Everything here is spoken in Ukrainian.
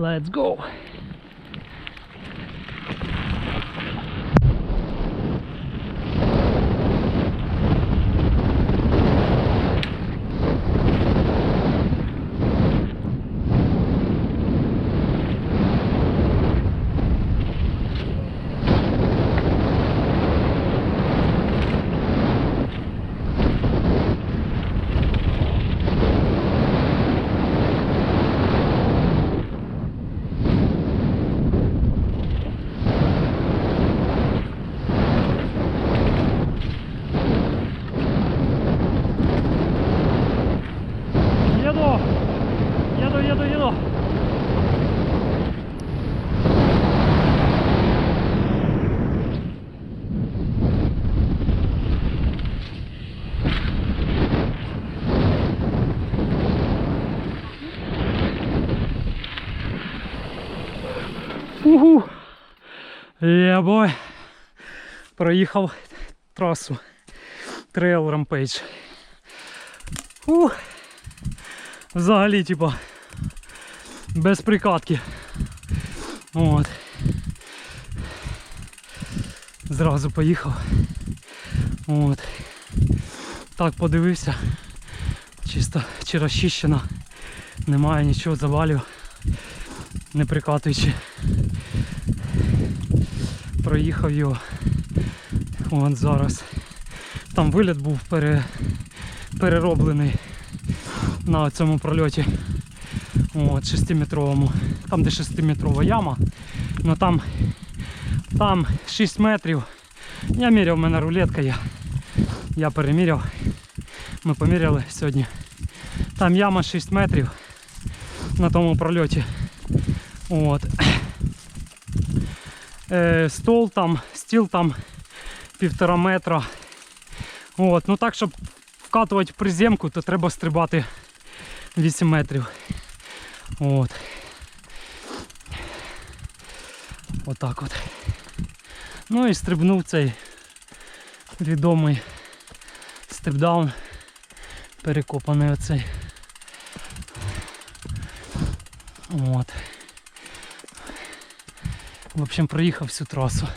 Let's go! Еду, еду, еду! Угу! Єбой! Проїхав трасу. Трейл Rampage. Ух! Взагалі, типа, Без прикатки. От. Зразу поїхав. От. Так подивився. Чисто чи розчищено. Немає нічого завалів. Не прикатуючи. Проїхав його. От зараз. Там виліт був пере... перероблений на цьому прольоті. От, 6-метровому. Там де 6-метрова яма. Ну там, там 6 метрів. Я міряв, в мене рулетка є. Я переміряв. Ми поміряли сьогодні. Там яма 6 метрів на тому прольоті. От. Е, стол там, стіл там півтора метра. От. Ну так, щоб вкатувати приземку, то треба стрибати 8 метрів. От. Отак от. Ну і стрибнув цей відомий степдаун. Перекопаний оцей. От. В общем, проїхав всю трасу.